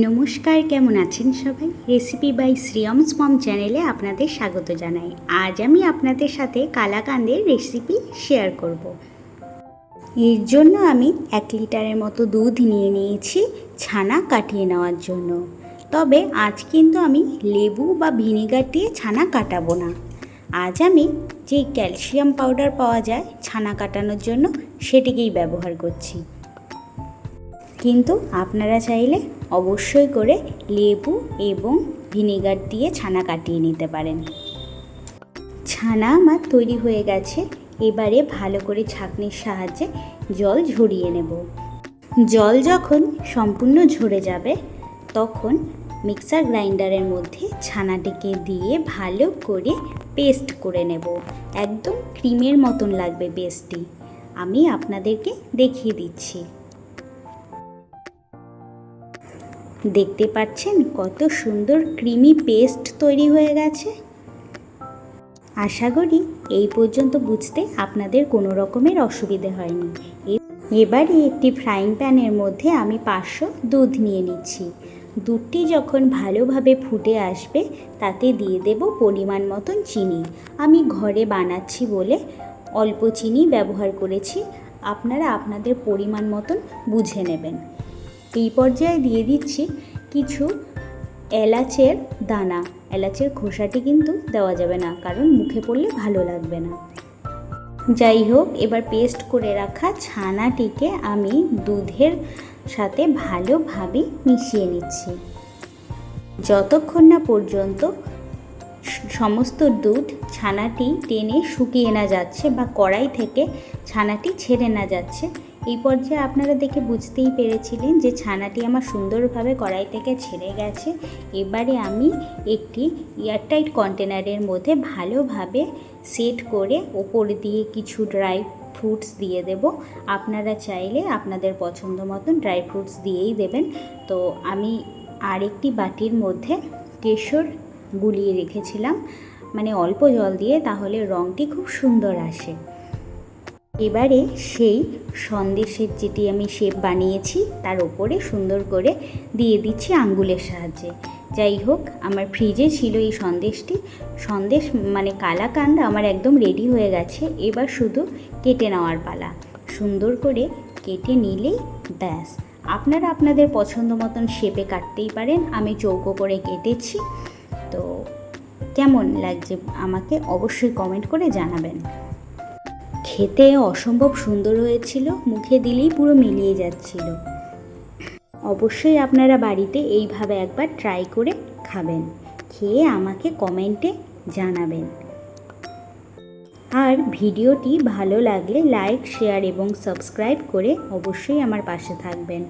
নমস্কার, কেমন আছেন সবাই? রেসিপি বাই শ্রিয়মস মম চ্যানেলে আপনাদের স্বাগত জানাই। আজ আমি আপনাদের সাথে কালাকান্দের রেসিপি শেয়ার করব। এর জন্য আমি এক লিটারের মতো দুধ নিয়ে নিয়েছি ছানা কাটিয়ে নেওয়ার জন্য। তবে আজ কিন্তু আমি লেবু বা ভিনেগার দিয়ে ছানা কাটাবো না। আজ আমি যে ক্যালসিয়াম পাউডার পাওয়া যায় ছানা কাটানোর জন্য সেটিকেই ব্যবহার করছি। কিন্তু আপনারা চাইলে অবশ্যই করে লেবু এবং ভিনেগার দিয়ে ছানা কাটিয়ে নিতে পারেন। ছানা আমার তৈরি হয়ে গেছে। এবারে ভালো করে ছাঁকনির সাহায্যে জল ঝরিয়ে নেব। জল যখন সম্পূর্ণ ঝরে যাবে, তখন মিক্সার গ্রাইন্ডারের মধ্যে ছানাটিকে দিয়ে ভালো করে পেস্ট করে নেব। একদম ক্রিমের মতন লাগবে পেস্টটি। আমি আপনাদেরকে দেখিয়ে দিচ্ছি। দেখতে পাচ্ছেন কত সুন্দর ক্রিমি পেস্ট তৈরি হয়ে গেছে। আশা করি এই পর্যন্ত বুঝতে আপনাদের কোনো রকমের অসুবিধে হয়নি। এবারে একটি ফ্রাইং প্যানের মধ্যে আমি পাঁচশো দুধ নিয়ে নিচ্ছি। দুধটি যখন ভালোভাবে ফুটে আসবে, তাতে দিয়ে দেব পরিমাণ মতন চিনি। আমি ঘরে বানাচ্ছি বলে অল্প চিনি ব্যবহার করেছি। আপনারা আপনাদের পরিমাণ মতন বুঝে নেবেন। এই পর্যায়ে দিয়ে দিচ্ছি কিছু এলাচের দানা। এলাচের খোসাটি কিন্তু দেওয়া যাবে না, কারণ মুখে পড়লে ভালো লাগবে না। যাই হোক, এবার পেস্ট করে রাখা ছানাটিকে আমি দুধের সাথে ভালোভাবে মিশিয়ে নিচ্ছি। যতক্ষণ না পর্যন্ত সমস্ত দুধ ছানাটি টেনে শুকিয়ে না যাচ্ছে বা কড়াই থেকে ছানাটি ছেড়ে না যাচ্ছে এই পর্যায়ে আপনারা দেখে বুঝতেই পেরেছিলেন যে ছানাটি আমার সুন্দরভাবে কড়াই থেকে ছেড়ে গেছে। এবারে আমি একটি এয়ারটাইট কন্টেনারের মধ্যে ভালোভাবে সেট করে ওপর দিয়ে কিছু ড্রাই ফ্রুটস দিয়ে দেব। আপনারা চাইলে আপনাদের পছন্দ মতন ড্রাই ফ্রুটস দিয়েই দেবেন। তো আমি আরেকটি বাটির মধ্যে কেশর গুলিয়ে রেখেছিলাম। মানে অল্প জল দিয়ে তাহলে রঙটি খুব সুন্দর আসে। এবারে সেই সন্দেশের যেটি আমি শেপ বানিয়েছি, তার ওপরে সুন্দর করে দিয়ে দিচ্ছি আঙ্গুলের সাহায্যে। যাই হোক, আমার ফ্রিজে ছিল এই সন্দেশটি। সন্দেশ মানে কালাকান্দ আমার একদম রেডি হয়ে গেছে। এবার শুধু কেটে নেওয়ার পালা। সুন্দর করে কেটে নিলেই ব্যাস। আপনারা আপনাদের পছন্দ মতন শেপে কাটতেই পারেন। আমি চৌকো করে কেটেছি। তো কেমন লাগছে আমাকে অবশ্যই কমেন্ট করে জানাবেন। খেতে অসম্ভব সুন্দর হয়েছিল, মুখে দিলেই পুরো মিলিয়ে যাচ্ছিল। অবশ্যই আপনারা বাড়িতে এইভাবে একবার ট্রাই করে খাবেন। খেয়ে আমাকে কমেন্টে জানাবেন। আর ভিডিওটি ভালো লাগলে লাইক শেয়ার এবং সাবস্ক্রাইব করে অবশ্যই আমার পাশে থাকবেন।